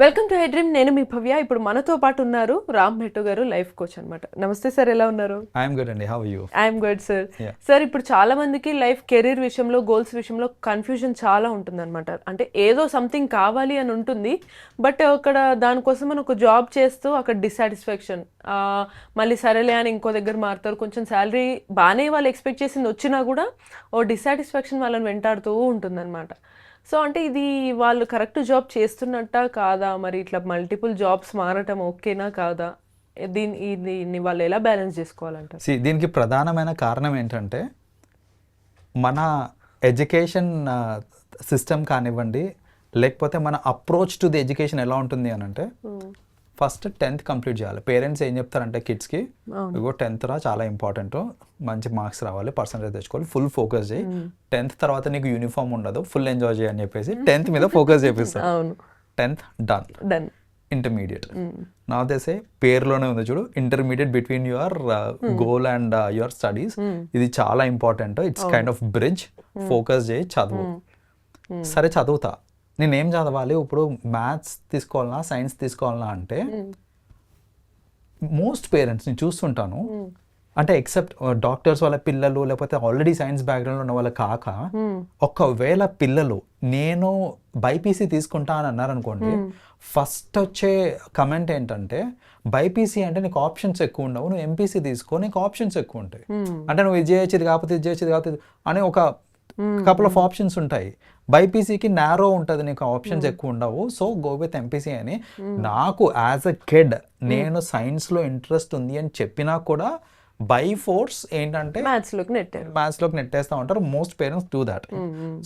Welcome to head dream నేను మీ భవ్య. ఇప్పుడు మనతో పాటు ఉన్నారు రామ్ మెట్టు గారు లైఫ్ కోచ్ అన్నమాట. నమస్తే సార్ ఎలా ఉన్నారు? ఐఎమ్ గుడ్ అండి. How you I'm good sir. Sir ఇప్పుడు చాలా మందికి లైఫ్ కెరీర్ విషయంలో గోల్స్ విషయంలో కన్ఫ్యూజన్ చాలా ఉంటుంది అనమాట అంటే ఏదో సంథింగ్ కావాలి అని ఉంటుంది బట్ అక్కడ దానికోసం మనం ఒక జాబ్ చేస్తూ అక్కడ డిసాటిస్ఫాక్షన్ మళ్ళీ సరేలే అని ఇంకో దగ్గర మారుతారు. కొంచెం శాలరీ బాగానే వాళ్ళు ఎక్స్పెక్ట్ చేసింది వచ్చినా కూడా ఓ డిసాటిస్ఫాక్షన్ వాళ్ళని వెంటాడుతూ ఉంటుందన్నమాట. సో అంటే ఇది వాళ్ళు కరెక్ట్ జాబ్ చేస్తున్నట్ట కాదా? మరి ఇట్లా మల్టిపుల్ జాబ్స్ మారటం ఓకేనా కాదా? దీని దీన్ని వాళ్ళు ఎలా బ్యాలెన్స్ చేసుకోవాలంటారు? సి దీనికి ప్రధానమైన కారణం ఏంటంటే మన ఎడ్యుకేషన్ సిస్టమ్ కానివ్వండి లేకపోతే మన అప్రోచ్ టు ది ఎడ్యుకేషన్ ఎలా ఉంటుంది అని అంటే ఫస్ట్ టెన్త్ కంప్లీట్ చేయాలి. పేరెంట్స్ ఏం చెప్తారంటే కిడ్స్కి ఇగో టెన్త్ రా చాలా ఇంపార్టెంట్ మంచి మార్క్స్ రావాలి పర్సంటేజ్ తెచ్చుకోవాలి ఫుల్ ఫోకస్ చేయి. టెన్త్ తర్వాత నీకు యూనిఫామ్ ఉండదు ఫుల్ ఎంజాయ్ చేయి అని చెప్పేసి టెన్త్ మీద ఫోకస్ చేపిస్తారు. అవును. Tenth done. డన్. ఇంటర్మీడియట్. నా దేసే పేరులోనే ఉంది చూడు intermediate between your goal and your studies. ఇది చాలా important it's kind of bridge focus చేయి చదువు. సరే చదువుతా. నేనేం చదవాలి? ఇప్పుడు మ్యాథ్స్ తీసుకోవాలన్నా సైన్స్ తీసుకోవాలన్నా అంటే మోస్ట్ పేరెంట్స్ నేను చూస్తుంటాను. అంటే ఎక్సెప్ట్ డాక్టర్స్ వాళ్ళ పిల్లలు లేకపోతే ఆల్రెడీ సైన్స్ బ్యాక్గ్రౌండ్ ఉన్న వాళ్ళ కాక ఒకవేళ పిల్లలు నేను బైపీసీ తీసుకుంటా అని అన్నారు అనుకోండి ఫస్ట్ వచ్చే కమెంట్ ఏంటంటే బైపీసీ అంటే నీకు ఆప్షన్స్ ఎక్కువ ఉండవు నువ్వు ఎంపీసీ తీసుకో నీకు ఆప్షన్స్ ఎక్కువ ఉంటాయి. అంటే నువ్వు ఇది చేయొచ్చు ఇది కాకపోతే ఇది చేయొచ్చు ఇది కాకపోతే అని ఒక కపుల్ ఆఫ్ ఆప్షన్స్ ఉంటాయి. బైపీసీకి నారో ఉంటుంది నీకు ఆప్షన్స్ ఎక్కువ ఉండవు సో గో విత్ ఎంపీసీ అని నాకు యాజ్ అ కిడ్ నేను సైన్స్లో ఇంట్రెస్ట్ ఉంది అని చెప్పినా కూడా బై ఫోర్స్ ఏంటంటే మ్యాథ్స్లోకి నెట్టారు. మ్యాథ్స్లోకి నెట్టేస్తా ఉంటారు. Most parents do that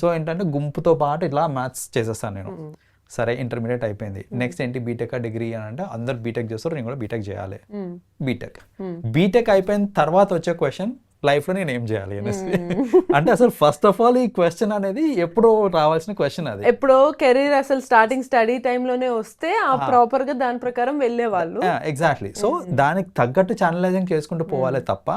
so ఏంటంటే గుంపుతో పాటు ఇట్లా మ్యాథ్స్ చేసేస్తాను నేను. సరే ఇంటర్మీడియట్ అయిపోయింది. నెక్స్ట్ ఏంటి? బీటెక్ డిగ్రీ అని అంటే అందరు బీటెక్ చేస్తారు. నేను కూడా బీటెక్ చేయాలి. బీటెక్ బీటెక్ అయిపోయిన తర్వాత వచ్చే క్వశ్చన్ లైఫ్లో నేను ఏం చేయాలి అనేసి. అంటే అసలు ఫస్ట్ ఆఫ్ ఆల్ ఈ క్వశ్చన్ అనేది ఎప్పుడో రావాల్సిన క్వశ్చన్ అది. ఎప్పుడో కెరీర్ అసలు స్టార్టింగ్ స్టడీ లోనే వస్తే ఆ ప్రాపర్గా దాని ప్రకారం వెళ్ళే వాళ్ళు ఎగ్జాక్ట్లీ సో దానికి తగ్గట్టు ఛానలైజింగ్ చేసుకుంటూ పోవాలి తప్ప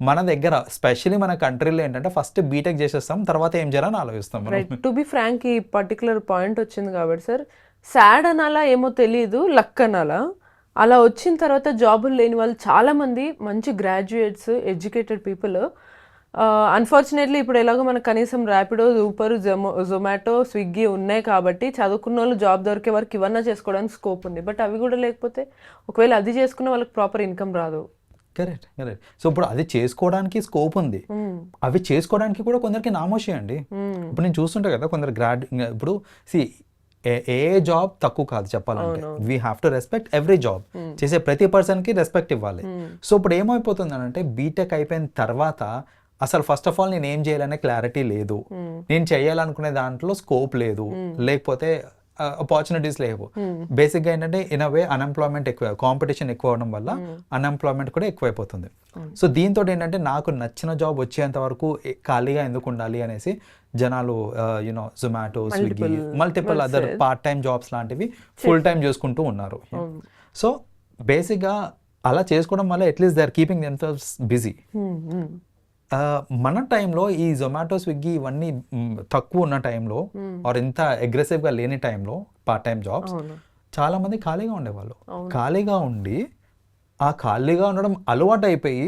మన దగ్గర స్పెషలీ మన కంట్రీలో ఏంటంటే ఫస్ట్ బీటెక్ చేసేస్తాం తర్వాత ఏం చేయాలని ఆలోచిస్తాం టు బి ఫ్రాంక్ ఈ పర్టికులర్ పాయింట్ వచ్చింది కాబట్టి సార్ సాడ్ అనాలా ఏమో తెలియదు లక్ అనాలా? అలా వచ్చిన తర్వాత జాబులు లేని వాళ్ళు చాలా మంది మంచి గ్రాడ్యుయేట్స్ ఎడ్యుకేటెడ్ పీపుల్ అన్ఫార్చునేట్లీ ఇప్పుడు ఎలాగో మనకు కనీసం Rapido Uber Zomo Zomato Swiggy ఉన్నాయి కాబట్టి చదువుకున్న వాళ్ళు జాబ్ దొరికే వరకు ఇవన్నా చేసుకోవడానికి స్కోప్ ఉంది. బట్ అవి కూడా లేకపోతే ఒకవేళ అది చేసుకున్న వాళ్ళకి ప్రాపర్ ఇన్కమ్ రాదు. కరెక్ట్ కరెక్ట్ సో ఇప్పుడు అది చేసుకోవడానికి స్కోప్ ఉంది. అవి చేసుకోవడానికి కూడా కొందరికి నామోషి అండి. ఇప్పుడు నేను చూస్తుంటా కదా కొందరు గ్రాడ్ ఇప్పుడు సి ఏ జాబ్ తక్కువ కాదు చెప్పాలంటే. We have to respect every job చేసే ప్రతి పర్సన్కి రెస్పెక్ట్ ఇవ్వాలి సో ఇప్పుడు ఏమైపోతుంది అంటే బీటెక్ అయిపోయిన తర్వాత అసలు ఫస్ట్ ఆఫ్ ఆల్ నేను ఏం చేయాలనే క్లారిటీ లేదు. నేను చేయాలనుకునే దాంట్లో స్కోప్ లేదు. లేకపోతే ఆపర్చునిటీస్ లేవు. బేసిక్గా ఏంటంటే ఇన్ వే అన్ఎంప్లాయ్మెంట్ ఎక్కువ కాంపిటీషన్ ఎక్కువ అవడం వల్ల అన్ఎంప్లాయ్మెంట్ కూడా ఎక్కువైపోతుంది. సో దీంతో ఏంటంటే నాకు నచ్చిన జాబ్ వచ్చేంత వరకు ఖాళీగా ఎందుకు ఉండాలి అనేసి జనాలు you know Zomato Swiggy multiple other part time jobs లాంటివి ఫుల్ టైం చేసుకుంటూ ఉన్నారు. సో బేసిక్గా అలా చేసుకోవడం వల్ల at least they are keeping themselves busy మన టైంలో ఈ జొమాటో స్విగ్గీ ఇవన్నీ తక్కువ ఉన్న టైంలో ఆర్ ఇంత aggressive గా లేని టైంలో పార్ట్ టైం జాబ్స్ చాలా మంది ఖాళీగా ఉండేవాళ్ళు. ఖాళీగా ఉండి ఆ ఖాళీగా ఉండడం అలవాటు అయిపోయి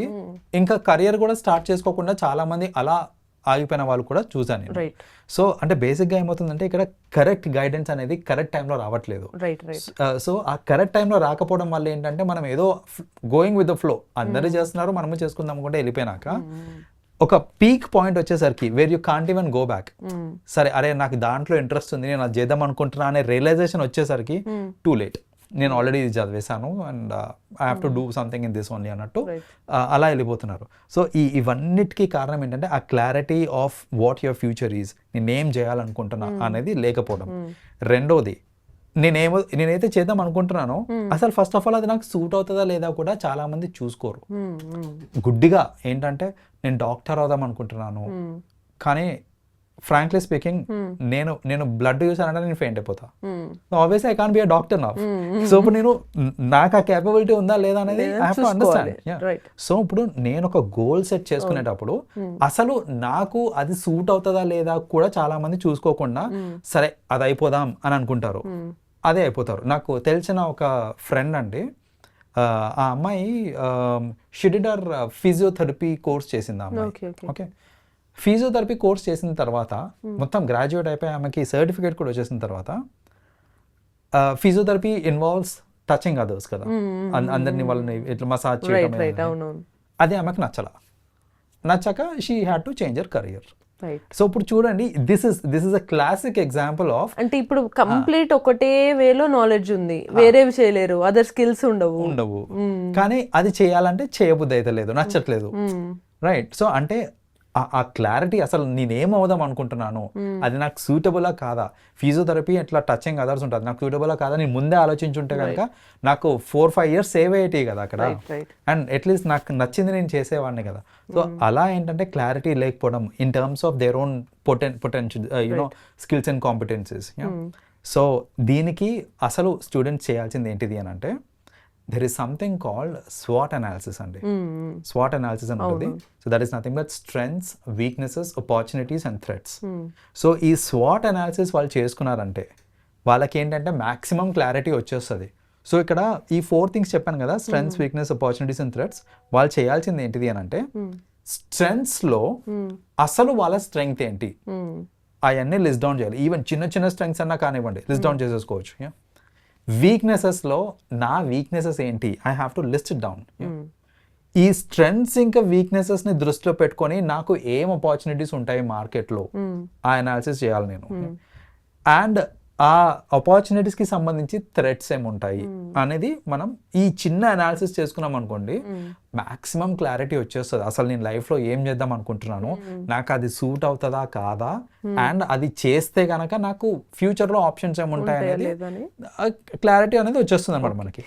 ఇంకా కెరియర్ కూడా స్టార్ట్ చేసుకోకుండా చాలా మంది అలా ఆగిపోయిన వాళ్ళు కూడా రైట్ సో అంటే బేసిక్గా ఏమవుతుందంటే ఇక్కడ కరెక్ట్ గైడెన్స్ అనేది కరెక్ట్ టైంలో రావట్లేదు. సో ఆ కరెక్ట్ టైంలో రాకపోవడం వల్ల ఏంటంటే మనం ఏదో గోయింగ్ విత్ ద ఫ్లో అందరూ చేస్తున్నారు మనము చేసుకుందాం అనుకుంటే వెళ్ళిపోయినాక. ఒక పీక్ పాయింట్ వచ్చేసరికి where you can't even go back సరే అరే నాకు దాంట్లో ఇంట్రెస్ట్ ఉంది నేను అది చేద్దాం అనుకుంటున్నా అనే రియలైజేషన్ వచ్చేసరికి టూ లేట్ నేను ఆల్రెడీ ఇది చదివేశాను and I have to do something in this only అన్నట్టు ఆ, అలా వెళ్ళిపోతున్నారు. సో ఈ ఇవన్నిటికీ కారణం ఏంటంటే ఆ clarity of what your future is నేనేం చేయాలనుకుంటున్నా అనేది లేకపోవడం. రెండోది నేనేమో నేనైతే చేద్దాం అనుకుంటున్నానో అసలు ఫస్ట్ ఆఫ్ ఆల్ అది నాకు సూట్ అవుతుందా లేదా కూడా చాలా మంది చూసుకోరు గుడ్డిగా ఏంటంటే నేను డాక్టర్ అవుదాం అనుకుంటున్నాను. కానీ ఫ్రాంక్లీ స్పీకింగ్ నేను నేను బ్లడ్ చూసానంటే నేను ఫెయింట్ అయిపోతా. Obviously I can be a doctor నా సో ఇప్పుడు నేను నాకు ఆ కేపబిలిటీ ఉందా లేదా అనేది లేదా ఐ హావ్ టు చూసుకోవాలి. Understand Right. సో ఇప్పుడు నేను ఒక గోల్ సెట్ చేసుకునేటప్పుడు అసలు నాకు అది సూట్ అవుతుందా లేదా కూడా చాలా మంది చూసుకోకుండా సరే అది అయిపోదాం అని అనుకుంటారు. అదే అయిపోతారు. నాకు తెలిసిన ఒక ఫ్రెండ్ అండి ఆ అమ్మాయి షిడిడర్ ఫిజియోథెరపీ కోర్స్ చేసింది ఆ అమ్మాయి. ఓకే ఫిజియోథెరపీ కోర్స్ చేసిన తర్వాత మొత్తం గ్రాడ్యుయేట్ అయిపోయి ఆమెకి సర్టిఫికేట్ కూడా వచ్చేసిన తర్వాత ఫిజియోథెరపీ ఇన్వాల్వ్స్ టచింగ్ అదర్స్ కదా. అన్- అందరినీ వాళ్ళని ఇట్లా మసాజ్ చేయడం అది ఆమెకు నచ్చల. నచ్చక she had to change her career right so ఇప్పుడు చూడండి this is this is a classic example of అంటే ఇప్పుడు కంప్లీట్ ఒకటే వేలో నాలెడ్జ్ ఉంది. వేరేవి చేయలేరు. అదర్ స్కిల్స్ ఉండవు. ఉండవు. కానీ అది చేయాలంటే చేయబుద్ధి అయితే లేదు నచ్చట్లేదు. రైట్ సో అంటే ఆ- క్లారిటీ అసలు నేనేం అవుదాం అనుకుంటున్నాను? అది నాకు సూటబులా కాదా? ఫిజియోథెరపీ ఎట్లా టచింగ్ అదర్స్ ఉంటుంది. నాకు సూటబులా కాదా? నేను ముందే ఆలోచించుంటే కనుక నాకు ఫోర్ ఫైవ్ ఇయర్స్ సేవ్ అయ్యేటి కదా అక్కడ. అండ్ అట్లీస్ట్ నాకు నచ్చింది నేను చేసేవాడిని కదా. సో అలా ఏంటంటే క్లారిటీ లేకపోవడం in terms of their own poten potential you know skills and competencies so దీనికి అసలు స్టూడెంట్స్ చేయాల్సింది ఏంటిది అని అంటే దెర్ ఇస్ సంథింగ్ కాల్డ్ స్వాట్ అనాలిసిస్ అండి. స్వాట్ అనాలిసిస్ అని ఉంటుంది. So that is nothing but strengths weaknesses opportunities and threats so ఈ స్వాట్ అనాలిసిస్ వాళ్ళు చేసుకున్నారంటే వాళ్ళకి ఏంటంటే మాక్సిమం క్లారిటీ వచ్చేస్తుంది. సో ఇక్కడ ఈ ఫోర్ థింగ్స్ చెప్పాను కదా strengths weakness opportunities and threats వాళ్ళు చేయాల్సింది ఏంటిది అని అంటే స్ట్రెంగ్స్లో అసలు వాళ్ళ స్ట్రెంగ్త్ ఏంటి? అవన్నీ లిస్ట్ డౌన్ చేయాలి. ఈవెన్ చిన్న చిన్న స్ట్రెంగ్స్ అన్నా కానివ్వండి లిస్ట్ డౌన్ చేసేసుకోవచ్చు. వీక్నెసెస్లో నా వీక్నెసెస్ ఏంటి? I have to list down ఈ స్ట్రెంగ్స్ ఇంకా వీక్నెసెస్ని దృష్టిలో పెట్టుకొని నాకు ఏం ఆపర్చునిటీస్ ఉంటాయి మార్కెట్లో ఆ అనాలిసిస్ చేయాలి నేను. అండ్ ఆ ఆపర్చునిటీస్కి సంబంధించి థ్రెట్స్ ఏముంటాయి అనేది మనం ఈ చిన్న అనాలిసిస్ చేసుకున్నాం అనుకోండి మాక్సిమం క్లారిటీ వచ్చేస్తుంది. అసలు నేను లైఫ్లో ఏం చేద్దాం అనుకుంటున్నాను? నాకు అది సూట్ అవుతుందా కాదా? అండ్ అది చేస్తే గనక నాకు ఫ్యూచర్లో ఆప్షన్స్ ఏముంటాయి ఉంటాయా అనేది? క్లారిటీ అనేది వచ్చేస్తుంది అనమాట మనకి.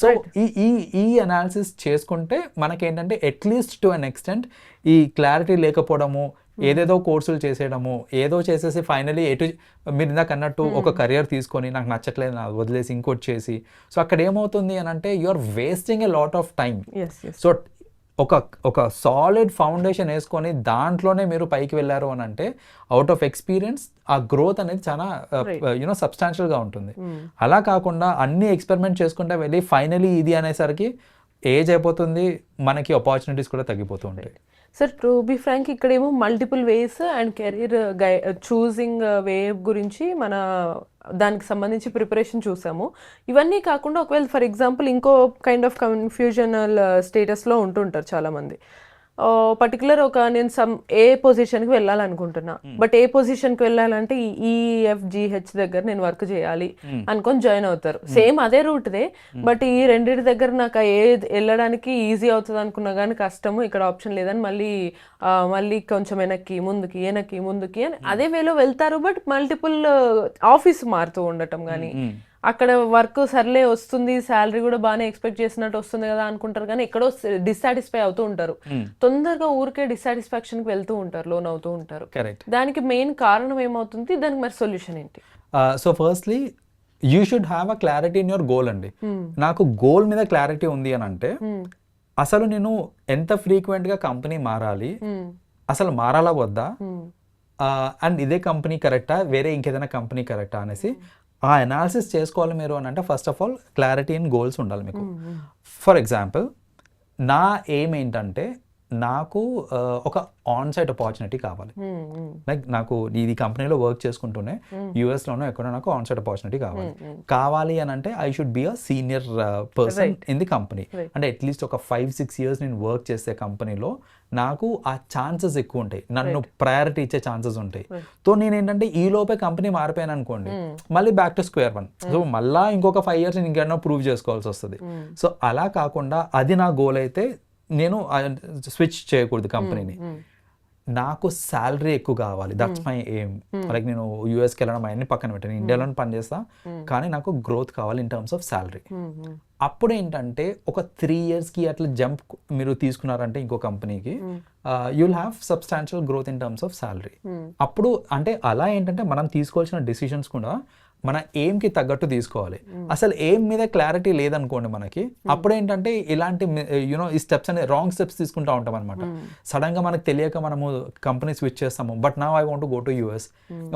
సో ఈ ఈ ఈ అనాలిసిస్ చేసుకుంటే మనకేంటంటే at least to an extent ఈ క్లారిటీ లేకపోవడము ఏదేదో కోర్సులు చేసేయడము ఏదో చేసేసి ఫైనలీ ఎటు మీరు ఇందాక అన్నట్టు ఒక కెరియర్ తీసుకొని నాకు నచ్చట్లేదు నాకు వదిలేసి ఇంకోటి చేసి. సో అక్కడ ఏమవుతుంది అని అంటే you are wasting a lot of time so ఒక ఒక సాలిడ్ ఫౌండేషన్ వేసుకొని దాంట్లోనే మీరు పైకి వెళ్ళారు అని అంటే అవుట్ ఆఫ్ ఎక్స్పీరియన్స్ ఆ గ్రోత్ అనేది చాలా యూనో సబ్స్టాన్షియల్గా ఉంటుంది. అలా కాకుండా అన్ని ఎక్స్పెరిమెంట్ చేసుకుంటా వెళ్ళి ఫైనలీ ఇది అనేసరికి ఏజ్ అయిపోతుంది మనకి ఆపర్చునిటీస్ కూడా తగ్గిపోతూ ఉంటాయి. సార్ టు బి ఫ్రాంక్ ఇక్కడేమో multiple ways and career guy choosing way గురించి మన దానికి సంబంధించి ప్రిపరేషన్ చూసాము. ఇవన్నీ కాకుండా ఒకవేళ ఫర్ ఎగ్జాంపుల్ ఇంకో కైండ్ ఆఫ్ కన్ఫ్యూజనల్ స్టేటస్లో ఉంటుంటారు చాలామంది. పర్టికులర్ ఒక నేను సమ్ ఏ పొజిషన్కి వెళ్ళాలనుకుంటున్నా. బట్ ఏ పొజిషన్కి వెళ్ళాలంటే ఈఎఫ్జిహెచ్ దగ్గర నేను వర్క్ చేయాలి అనుకొని జాయిన్ అవుతారు. సేమ్ అదే రూట్దే బట్ ఈ రెండింటి దగ్గర నాకు ఏ వెళ్ళడానికి ఈజీ అవుతుంది అనుకున్నా కానీ కష్టము ఇక్కడ ఆప్షన్ లేదని మళ్ళీ మళ్ళీ కొంచెం వెనక్కి ముందుకి వెనక్కి ముందుకి అని అదే వేలో వెళ్తారు. బట్ మల్టిపుల్ ఆఫీస్ మారుతూ ఉండటం కానీ అక్కడ వర్క్ సర్లే వస్తుంది శాలరీ కూడా బాగానే ఎక్స్పెక్ట్ చేసినట్టు వస్తుంది కదా అనుకుంటారు. కానీ ఎక్కడో డిస్సాటిస్ఫై అవుతూ ఉంటారు. తొందరగా ఊరికే డిస్సాటిస్ఫాక్షన్కి వెళ్తూ ఉంటారు లోన్ అవుతూ ఉంటారు. కరెక్ట్ దానికి మెయిన్ కారణం ఏమవుతుంది? దానికి మరి సొల్యూషన్ ఏంటి? So firstly you should have a clarity in your goal అండి. నాకు గోల్ మీద క్లారిటీ ఉంది అని అంటే అసలు నేను ఎంత ఫ్రీక్వెంట్గా కంపెనీ మారాలి? అసలు మారాలా వద్దా? అండ్ ఇదే కంపెనీ కరెక్టా వేరే ఇంకేదైనా కంపెనీ కరెక్టా అనేసి ఆ అనాలిసిస్ చేసుకోవాలి మీరు అని అంటే first of all clarity in goals ఉండాలి మీకు. ఫర్ ఎగ్జాంపుల్ నా ఎయిమ్ ఏంటంటే నాకు ఒక ఆన్ సైట్ ఆపర్చునిటీ కావాలి లైక్ నాకు ఇది కంపెనీలో వర్క్ చేసుకుంటూనే యూఎస్ లోనో ఎక్కడో నాకు ఆన్ సైట్ ఆపర్చునిటీ కావాలి కావాలి అని అంటే I should be a senior person in the company అంటే అట్లీస్ట్ ఒక ఫైవ్ సిక్స్ ఇయర్స్ నేను వర్క్ చేసే కంపెనీలో నాకు ఆ ఛాన్సెస్ ఎక్కువ ఉంటాయి. నన్ను ప్రయారిటీ ఇచ్చే ఛాన్సెస్ ఉంటాయి. సో నేను ఏంటంటే ఈ లోపే కంపెనీ మారిపోయాను అనుకోండి మళ్ళీ back to square one so మళ్ళీ ఇంకొక ఫైవ్ ఇయర్స్ ఇంకెన్నో ప్రూవ్ చేసుకోవాల్సి వస్తుంది. సో అలా కాకుండా అది నా గోల్ అయితే నేను స్విచ్ చేయకూడదు కంపెనీని. నాకు శాలరీ ఎక్కువ కావాలి. దట్స్ మై ఎయిమ్ లైక్ నేను యూఎస్కి వెళ్ళడం అవన్నీ పక్కన పెట్టాను. ఇండియాలో పని చేస్తా. కానీ నాకు గ్రోత్ కావాలి ఇన్ టర్మ్స్ ఆఫ్ శాలరీ అప్పుడు ఏంటంటే ఒక త్రీ ఇయర్స్కి అట్లా జంప్ మీరు తీసుకున్నారంటే ఇంకో కంపెనీకి you'll have substantial growth in terms of salary అప్పుడు అంటే అలా ఏంటంటే మనం తీసుకోవాల్సిన డెసిషన్స్ కూడా మన ఎయిమ్కి తగ్గట్టు తీసుకోవాలి. అసలు ఎయిమ్ మీద క్లారిటీ లేదనుకోండి మనకి అప్పుడు ఏంటంటే ఇలాంటి యూనో ఈ స్టెప్స్ అనే రాంగ్ స్టెప్స్ తీసుకుంటా ఉంటాం అనమాట సడన్గా మనకు తెలియక మనము కంపెనీ స్విచ్ చేస్తాము. బట్ నా I want go to US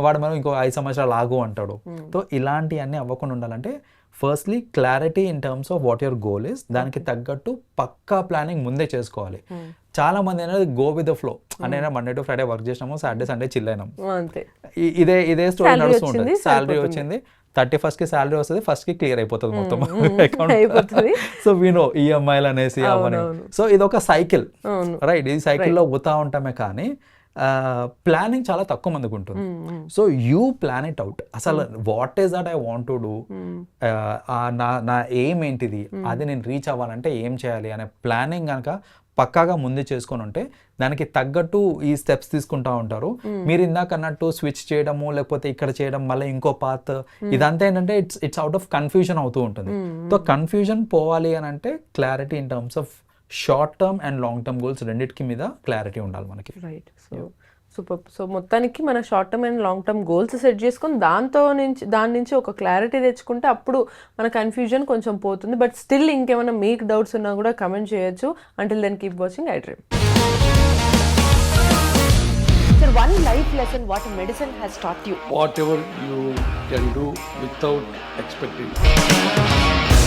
వాడు మనం ఇంకో ఐదు సంవత్సరాలు ఆగు అంటాడు. సో ఇలాంటివన్నీ అవ్వకుండా ఉండాలంటే firstly clarity in terms of what your goal is దానికి తగ్గట్టు పక్కా ప్లానింగ్ ముందే చేసుకోవాలి. చాలా మంది అనేది గో విత్ ద ఫ్లో అంటే మండే టు ఫ్రైడే వర్క్ చేసినాము సాటర్డే సండే చిల్ అయినాం ఇదే ఇదే స్టోరీ నడుస్తూ ఉంటుంది. సాలరీ. వచ్చింది. థర్టీ ఫస్ట్కి సాలరీ వస్తుంది ఫస్ట్కి క్లియర్ అయిపోతుంది మొత్తం. అయిపోతుంది. సో వినో ఈఎంఐలు అనేసి అవని అవునవును. సో ఇది ఒక సైకిల్. రైట్ ఈ సైకిల్లో పోతా ఉంటామే కానీ ప్లానింగ్ చాలా తక్కువ మందికి ఉంటుంది. So you plan it out అసలు what is that I want to do నా నా ఎయిమ్ ఏంటిది? అది నేను రీచ్ అవ్వాలంటే ఏం చేయాలి? అనే ప్లానింగ్ కనుక పక్కాగా ముందే చేసుకొని ఉంటే దానికి తగ్గట్టు ఈ స్టెప్స్ తీసుకుంటా ఉంటారు. మీరు ఇందాక అన్నట్టు స్విచ్ చేయడము లేకపోతే ఇక్కడ చేయడం మళ్ళీ ఇంకో పాత్ ఇదంతా ఏంటంటే it's it's out of confusion అవుతూ ఉంటుంది. సో కన్ఫ్యూజన్ పోవాలి అని అంటే clarity in terms of short term and long term goals రెండింటికి మీద క్లారిటీ ఉండాలి మనకి. రైట్ సో సూపర్ సో మొత్తానికి మన short term and long term goals set చేసుకొని దాంతో నుంచి దాని నుంచి ఒక క్లారిటీ తెచ్చుకుంటే అప్పుడు మన కన్ఫ్యూజన్ కొంచెం పోతుంది బట్ స్టిల్ ఇంకేమైనా మీకు డౌట్స్ ఉన్నా కూడా కమెంట్ చేయొచ్చు until then keep watching I dream Sir, one life lesson what medicine has taught you. whatever you can do without expecting.